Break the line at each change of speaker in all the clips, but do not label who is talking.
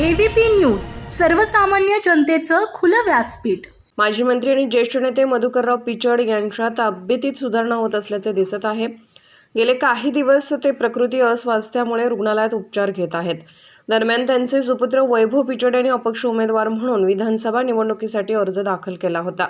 ABP news सर्वसामान्य जनतेचं खुलं व्यासपीठ.
माजी मंत्री आणि ज्येष्ठ नेते मधुकरराव पिचड यांच्या तब्येतीत सुधारणा होत असल्याचे दिसत आहे. गेले काही दिवस ते प्रकृती अस्वास्थ्यामुळे रुग्णालयात उपचार घेत आहेत. दरम्यान त्यांचे सुपुत्र वैभव पिचड यांनी अपक्ष उमेदवार म्हणून विधानसभा निवडणुकीसाठी अर्ज दाखल केला होता.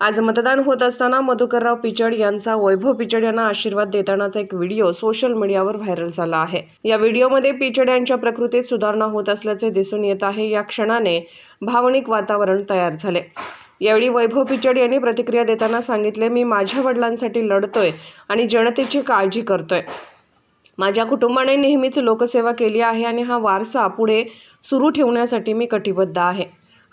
आज मतदान होत असताना मधुकरराव पिचड यांचा वैभव पिचड यांना आशीर्वाद देतानाचा एक व्हिडिओ सोशल मीडियावर व्हायरल झाला आहे. या व्हिडिओमध्ये पिचड यांच्या प्रकृतीत सुधारणा होत असल्याचे दिसून येत आहे. या क्षणाने भावनिक वातावरण तयार झाले. यावेळी वैभव पिचड यांनी प्रतिक्रिया देताना सांगितले मी माझ्या वडिलांसाठी लढतोय आणि जनतेची काळजी करतोय. माझ्या कुटुंबाने नेहमीच लोकसेवा केली आहे आणि हा वारसा पुढे सुरू ठेवण्यासाठी मी कटिबद्ध आहे.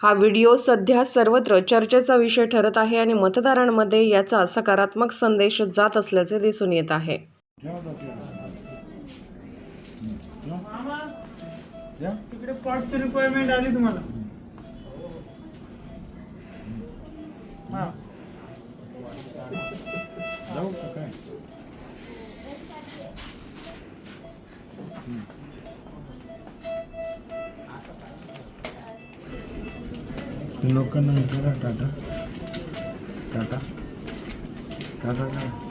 हा व्हिडिओ सध्या सर्वत्र चर्चेचा विषय ठरत आहे आणि मतदारांमध्ये याचा सकारात्मक संदेश जात असल्याचे दिसून येत आहे.
रिक्वायरमेंट आली तुम्हाला. हा.
जाऊ का काय? लोकांना विचारा टाटा टाटा टाटा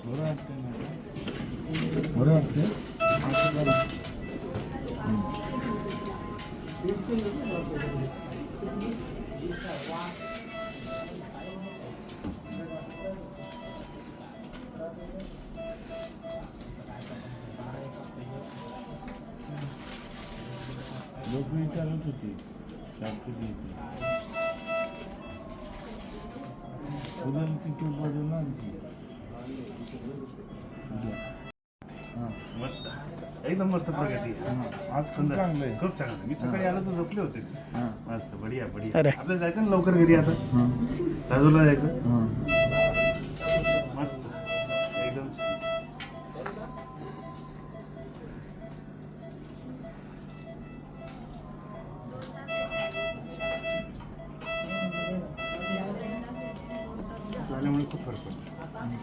काय बरं वाटते ना बरं वाटते असं करा. लोक विचारत होती शाप किती येते उद्या ती तू बदलणार हां
मस्त. एकदम मस्त प्रगती
आज
सुंदर.
चांगलं आहे.
खूप चांगलं. मी सकाळी आलो तर झोपले होते. मस्त. बढिया बढिया. आपल्याला जायचं ना लवकर घरी आता? राजूला जायचं? मस्त. एकदम छान. झाल्यामुळे खूप फरक पडतो 아니.